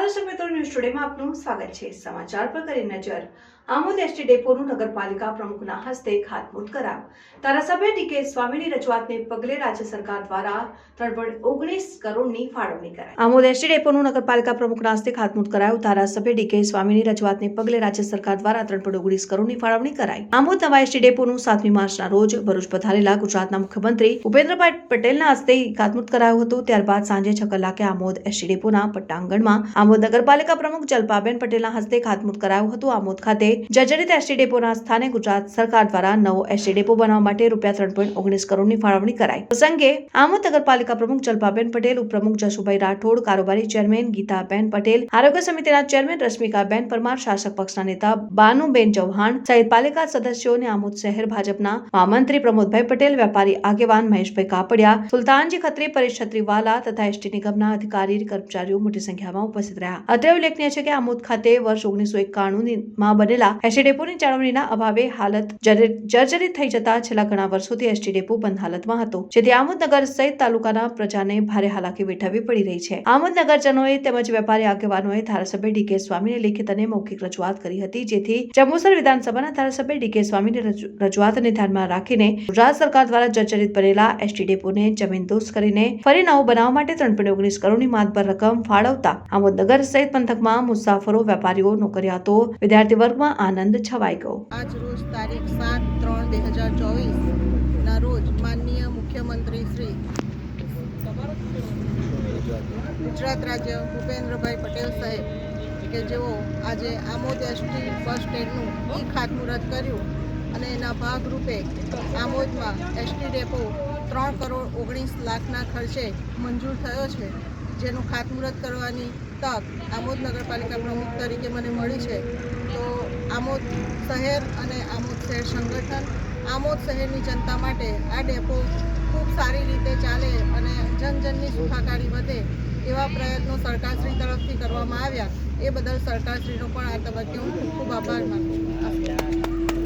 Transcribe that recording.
દર્શક મિત્રો, ન્યૂઝ ટુડેમાં આપનું સ્વાગત છે. સમાચાર પર કરી નજર. આમોદ એસટી ડેપોનું નગરપાલિકા પ્રમુખના હસ્તે ખાતમુહૂર્ત કરાવ ધારાસભ્ય ડીકે સ્વામીની રજૂઆતને પગલે રાજ્ય સરકાર દ્વારા ત્રણ પોઈન્ટ ઓગણીસ કરોડની ફાળવણી કરાઈ. આમોદ એસટી ડેપોનું નગરપાલિકા પ્રમુખના હસ્તે ખાતમુહૂર્ત કરાયું. ધારાસભ્ય ડીકે સ્વામીની રજૂઆતને પગલે રાજ્ય સરકાર દ્વારા ત્રણ પોઈન્ટ ઓગણીસ કરોડની ફાળવણી કરાઈ. આમોદ નવા એસટી ડેપોનું સાતમી માર્ચના રોજ ભરૂચ પધારેલા ગુજરાતના મુખ્યમંત્રી ભૂપેન્દ્રભાઈ પટેલના હસ્તે ખાતમુહૂર્ત કરાયું હતું. ત્યારબાદ સાંજે છ કલાકે આમોદ એસટી ડેપોના પટ્ટાંગણમાં આમોદ નગરપાલિકા પ્રમુખ જલપાબેન પટેલના હસ્તે ખાતમુહૂર્ત કરાયું હતું. આમોદ ખાતે જર્જરિત એસટી ડેપોના સ્થાને ગુજરાત સરકાર દ્વારા નવો એસટી ડેપો બનાવવા માટે રૂપિયા ત્રણ પોઈન્ટ ઓગણીસ કરોડની ફાળવણી કરાઈ. પ્રસંગે આમોદ નગરપાલિકા પ્રમુખ જલપાબેન પટેલ, ઉપપ્રમુખ જશુભાઈ રાઠોડ, કારોબારી ચેરમેન ગીતાબેન પટેલ, આરોગ્ય સમિતિના ચેરમેન રશ્મિકાબેન પરમાર, શાસક પક્ષના નેતા બાનુબેન ચૌહાણ સહિત પાલિકા સદસ્યોને આમોદ શહેર ભાજપના મહામંત્રી પ્રમોદભાઈ પટેલ, વેપારી આગેવાન મહેશભાઈ કાપડિયા, સુલતાનજી ખત્રી પરેશ છત્રીવાલા તથા એસટી નિગમના અધિકારી, કર્મચારીઓ મોટી સંખ્યામાં ઉપસ્થિત રહ્યા. અત્રે ઉલ્લેખનીય છે કે આમોદ ખાતે વર્ષ ઓગણીસો એકાણુંમાં બનેલા એસટી ડેપોની જાળવણીના અભાવે હાલત જર્જરિત થઈ જતા છેલ્લા ઘણા વર્ષોથી એસટી ડેપો બંધ હાલતમાં હતો. જેથી આમોદનગર સહિત તાલુકાના પ્રજાને ભારે હાલાકી વેઠવી પડી રહી છે. આમોદનગરજનોએ તેમજ વેપારી આગેવાનોએ ધારાસભ્ય ડીકે સ્વામીને લેખિત અને મૌખિક રજૂઆત કરી હતી, જેથી જંબુસર વિધાનસભાના ધારાસભ્ય ડીકે સ્વામીની રજૂ- રજૂઆતને ધ્યાનમાં રાખીને ગુજરાત સરકાર દ્વારા જર્જરિત બનેલા એસટી ડેપોને જમીનદોસ્ત કરીને ફરી નવો બનાવવા માટે ત્રણ પોઈન્ટ ઓગણીસ કરોડની માતબર રકમ ફાળવતા આમોદ નગર સહિત પંથકમાં મુસાફરો, વેપારીઓ, નોકરિયાતો વિદ્યાર્થી વર્ગમાં આનંદ છવાઈ ગયો. આજ રોજ તારીખ સાત ત્રણ બે હજાર ચોવીસના રોજ માનનીય મુખ્યમંત્રી શ્રી ગુજરાત રાજ્ય ભૂપેન્દ્રભાઈ પટેલ સાહેબ કે જેઓ આજે આમોદ એસટી બસ સ્ટેન્ડનું ઈ ખાતમુહૂર્ત કર્યું અને એના ભાગરૂપે આમોદમાં એસટી ડેપો ત્રણ કરોડ ઓગણીસ લાખના ખર્ચે મંજૂર થયો છે. જેનું ખાતમુહૂર્ત કરવાની તક આમોદ નગરપાલિકા પ્રમુખ તરીકે મને મળી છે, તો આમોદ શહેર અને આમોદ શહેર સંગઠન, આમોદ શહેરની જનતા માટે આ ડેપો ખૂબ સારી રીતે ચાલે અને જનજનની સુખાકારી વધે એવા પ્રયત્નો સરકારશ્રી તરફથી કરવામાં આવ્યા, એ બદલ સરકારશ્રીનો પણ આ તબક્કે હું ખૂબ ખૂબ આભાર માનું છું.